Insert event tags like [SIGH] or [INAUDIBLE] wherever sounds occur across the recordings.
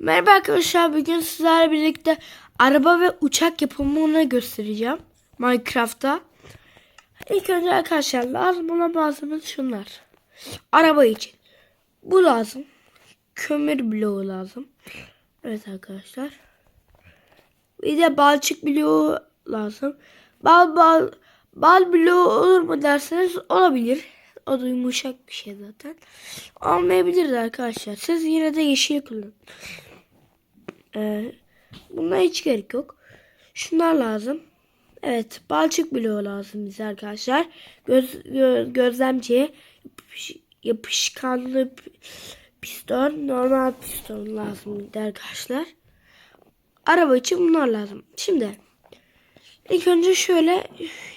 Merhaba arkadaşlar bugün sizlerle birlikte araba ve uçak yapımını göstereceğim Minecraft'ta. İlk önce arkadaşlar lazım olan malzememiz şunlar. Araba için. Bu lazım. Kömür bloğu lazım. Evet arkadaşlar. Bir de balçık bloğu lazım. Bal bal bal bloğu olur mu derseniz olabilir. O da yumuşak bir şey zaten. Olmayabilir de arkadaşlar. Siz yine de yeşil kullanın. Ee, buna hiç gerek yok. Şunlar lazım. Evet, balçık bloğu lazım bize arkadaşlar. Göz, gö- gözlemciye yapış- yapışkanlı piston, normal piston lazım arkadaşlar. Araba için bunlar lazım. Şimdi ilk önce şöyle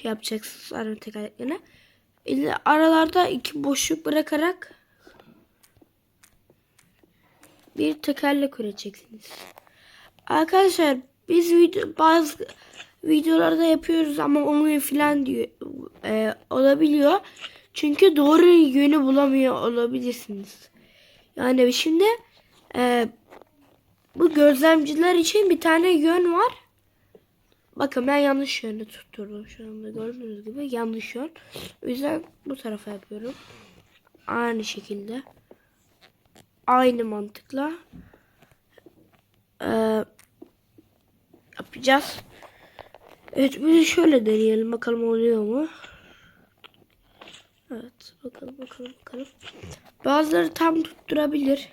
yapacaksınız araba tekerleklerine. Aralarda iki boşluk bırakarak bir tekerlek üreteceksiniz. Arkadaşlar biz video bazı videolarda yapıyoruz ama olmuyor filan diyor e, olabiliyor. Çünkü doğru yönü bulamıyor olabilirsiniz. Yani şimdi e, bu gözlemciler için bir tane yön var. Bakın ben yanlış yönde tutturdum şu anda gördüğünüz gibi yanlış yön. O yüzden bu tarafa yapıyorum. Aynı şekilde. Aynı mantıkla. Ee, yapacağız. Evet de şöyle deneyelim bakalım oluyor mu? Evet bakalım bakalım bakalım. Bazıları tam tutturabilir.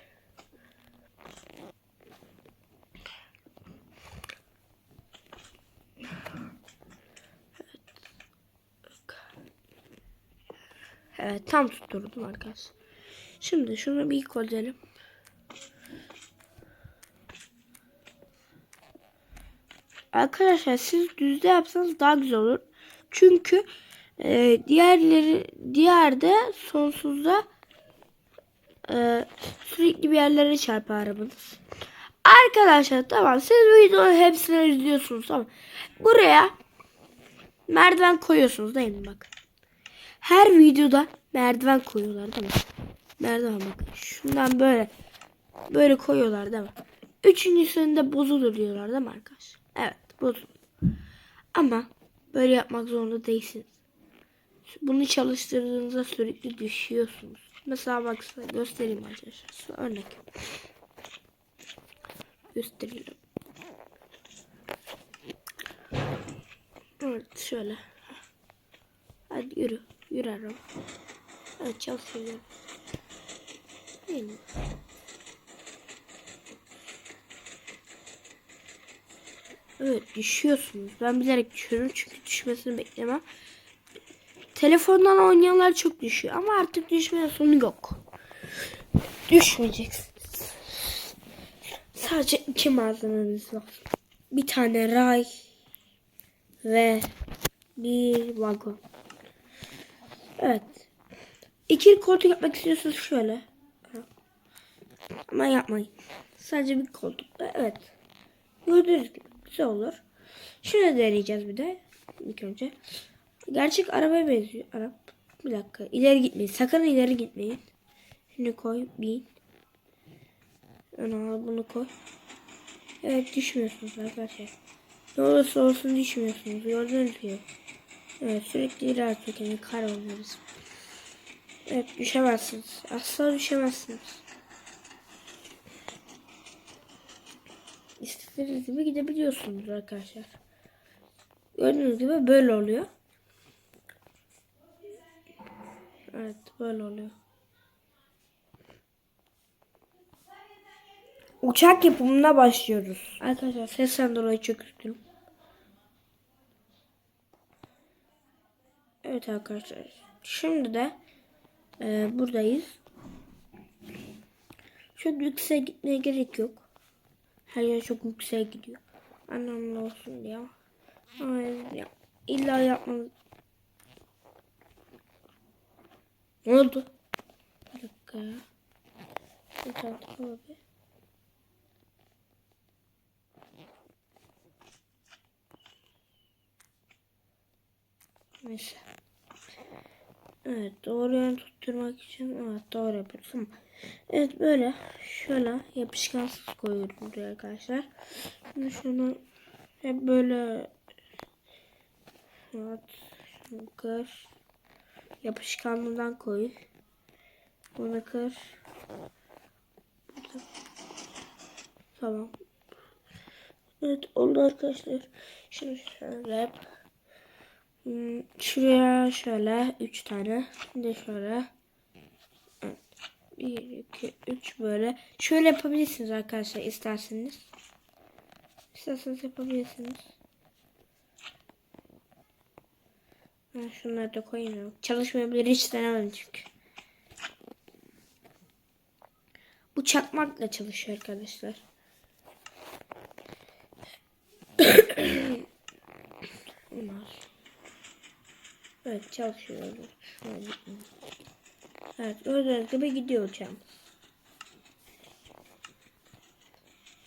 Evet tam tutturdum arkadaşlar. Şimdi şunu bir koyalım. Arkadaşlar siz düzde yapsanız daha güzel olur. Çünkü e, diğerleri diğerde sonsuzda e, sürekli bir yerlere çarpar arabanız. Arkadaşlar tamam siz videonun hepsini izliyorsunuz ama buraya merdiven koyuyorsunuz değil mi bak. Her videoda merdiven koyuyorlar değil mi? Merdiven bak. Şundan böyle böyle koyuyorlar değil mi? Üçüncüsünde bozulur diyorlar değil mi arkadaşlar? Evet bozulur. Ama böyle yapmak zorunda değilsiniz. Bunu çalıştırdığınızda sürekli düşüyorsunuz. Mesela bak size göstereyim arkadaşlar. Size örnek. Gösterelim. Evet şöyle. Hadi yürü. Yürü araba. Evet çalışıyor. Değil Evet düşüyorsunuz. Ben bilerek düşüyorum çünkü düşmesini beklemem. Telefondan oynayanlar çok düşüyor ama artık düşmenin sonu yok. Düşmeyeceksiniz. Sadece iki malzememiz var. Bir tane ray ve bir vagon. Evet. İkili koltuk yapmak istiyorsanız şöyle. Ama yapmayın. Sadece bir koltukta. Evet. Gördüğünüz gibi güzel olur. Şunu deneyeceğiz bir de. İlk önce. Gerçek arabaya benziyor. Arap. Bir dakika. İleri gitmeyin. Sakın ileri gitmeyin. Şunu koy. Bin. Ön bunu koy. Evet düşmüyorsunuz arkadaşlar. Ne olursa olsun düşmüyorsunuz. Gördüğünüz gibi. Evet sürekli ilerliyor. Yani kar oluyoruz. Evet düşemezsiniz. Asla düşemezsiniz. İstediğiniz gibi gidebiliyorsunuz arkadaşlar. Gördüğünüz gibi böyle oluyor. Evet böyle oluyor. Uçak yapımına başlıyoruz. Arkadaşlar sesten dolayı çok üzgünüm. Evet arkadaşlar. Şimdi de e, buradayız. Çok yükseğe gitmeye gerek yok. Her yer çok yükseğe gidiyor. Anlamlı olsun diye. Ama ya, illa yapmanız... Ne oldu? Bir dakika ya. Bir dakika abi. Neyse. Evet doğru yön tutturmak için evet doğru yapıyorsun. Evet böyle şöyle yapışkansız koyuyorum buraya arkadaşlar. Şimdi şunu hep böyle evet şunu kır yapışkanlığından koy. Bunu kır. Tamam. Evet oldu arkadaşlar. Şunu şöyle yap. Hmm, Şuraya şöyle 3 tane. De şöyle. 1, 2, 3 böyle. Şöyle yapabilirsiniz arkadaşlar isterseniz. İsterseniz yapabilirsiniz. Ben şunları da koyayım. Çalışmayabilir hiç denemedim çünkü. Bu çakmakla çalışıyor arkadaşlar. [COUGHS] Bunlar. Evet çalışıyor. Şöyle. Evet gördüğünüz gibi gidiyor uçağım.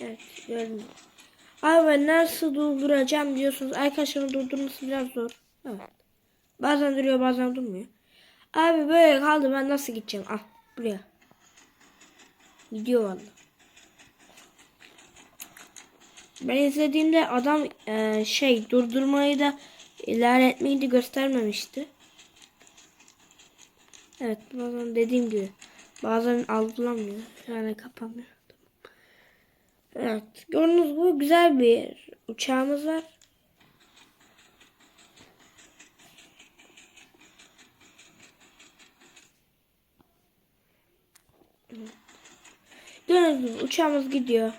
Evet gördüm. Abi ben nasıl durduracağım diyorsunuz. Arkadaşlarım durdurması biraz zor. Evet. Bazen duruyor bazen durmuyor. Abi böyle kaldı ben nasıl gideceğim? Al buraya. Gidiyor valla. Ben izlediğimde adam e, şey durdurmayı da ilerletmeyi de göstermemişti. Evet bazen dediğim gibi bazen algılamıyor. Yani kapanmıyor. Evet gördüğünüz gibi güzel bir uçağımız var. Gördüğünüz gibi uçağımız gidiyor.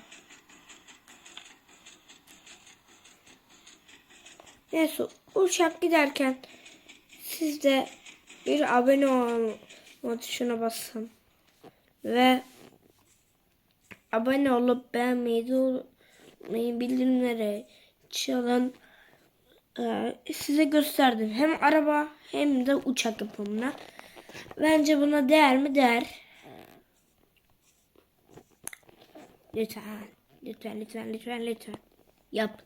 Neyse uçak giderken siz de bir abone olma tuşuna basın. Ve abone olup beğenmeyi unutmayın. Bildirimleri çalın. Ee, size gösterdim. Hem araba hem de uçak yapımına. Bence buna değer mi? Değer. Lütfen. Lütfen lütfen lütfen lütfen. Yap.